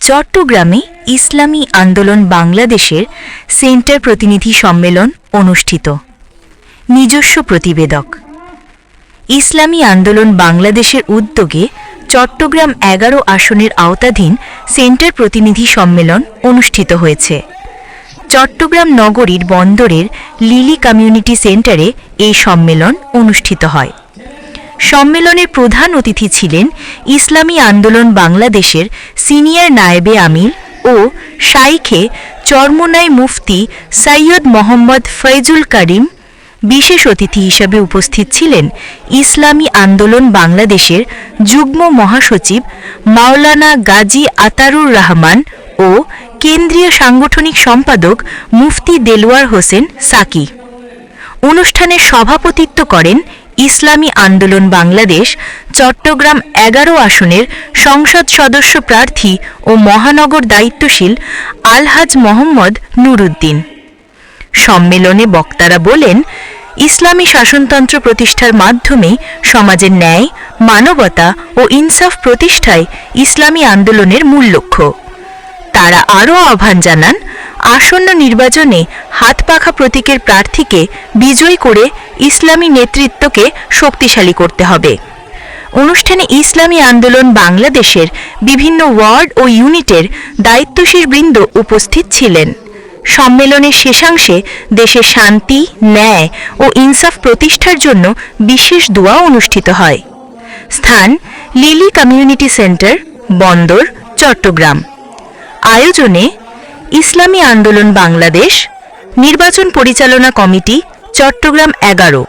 চট্টগ্রামে ইসলামী আন্দোলন বাংলাদেশের সেন্টার প্রতিনিধি সম্মেলন অনুষ্ঠিত। নিজস্ব প্রতিবেদক। ইসলামী আন্দোলন বাংলাদেশের উদ্যোগে চট্টগ্রাম এগারো আসনের আওতাধীন সেন্টার প্রতিনিধি সম্মেলন অনুষ্ঠিত হয়েছে। চট্টগ্রাম নগরীর বন্দরের লিলি কমিউনিটি সেন্টারে এই সম্মেলন অনুষ্ঠিত হয়। সম্মেলনের প্রধান অতিথি ছিলেন ইসলামী আন্দোলন বাংলাদেশের সিনিয়র নায়েবে আমির ও শাইখে চরমোনাই মুফতি সৈয়দ মোহাম্মদ ফৈজুল করিম। বিশেষ অতিথি হিসেবে উপস্থিত ছিলেন ইসলামী আন্দোলন বাংলাদেশের যুগ্ম মহাসচিব মাওলানা গাজী আতারুর রহমান ও কেন্দ্রীয় সাংগঠনিক সম্পাদক মুফতি দেলোয়ার হোসেন সাকি। অনুষ্ঠানে সভাপতিত্ব করেন ইসলামী আন্দোলন বাংলাদেশ, চট্টগ্রাম এগারো আসনের সংসদ সদস্য প্রার্থী ও মহানগর দায়িত্বশীল আলহাজ মোহাম্মদ নুরুদ্দিন। সম্মেলনে বক্তারা বলেন, ইসলামী শাসনতন্ত্র প্রতিষ্ঠার মাধ্যমে সমাজের ন্যায়, মানবতা ও ইনসাফ প্রতিষ্ঠায় ইসলামী আন্দোলনের মূল লক্ষ্য। তারা আরও আহ্বান জানান আসন্ন নির্বাচনে হাত পাখা প্রতীকের প্রার্থীকে বিজয়ী করে ইসলামী নেতৃত্বকে শক্তিশালী করতে হবে। অনুষ্ঠানে ইসলামী আন্দোলন বাংলাদেশের বিভিন্ন ওয়ার্ড ও ইউনিটের দায়িত্বশীল বৃন্দ উপস্থিত ছিলেন। সম্মেলনের শেষাংশে দেশের শান্তি, ন্যায় ও ইনসাফ প্রতিষ্ঠার জন্য বিশেষ দোয়া অনুষ্ঠিত হয়। স্থান লিলি কমিউনিটি সেন্টার, বন্দর, চট্টগ্রাম। আয়োজনে ইসলামী আন্দোলন বাংলাদেশ নির্বাচন পরিচালনা কমিটি চট্টগ্রাম এগারো।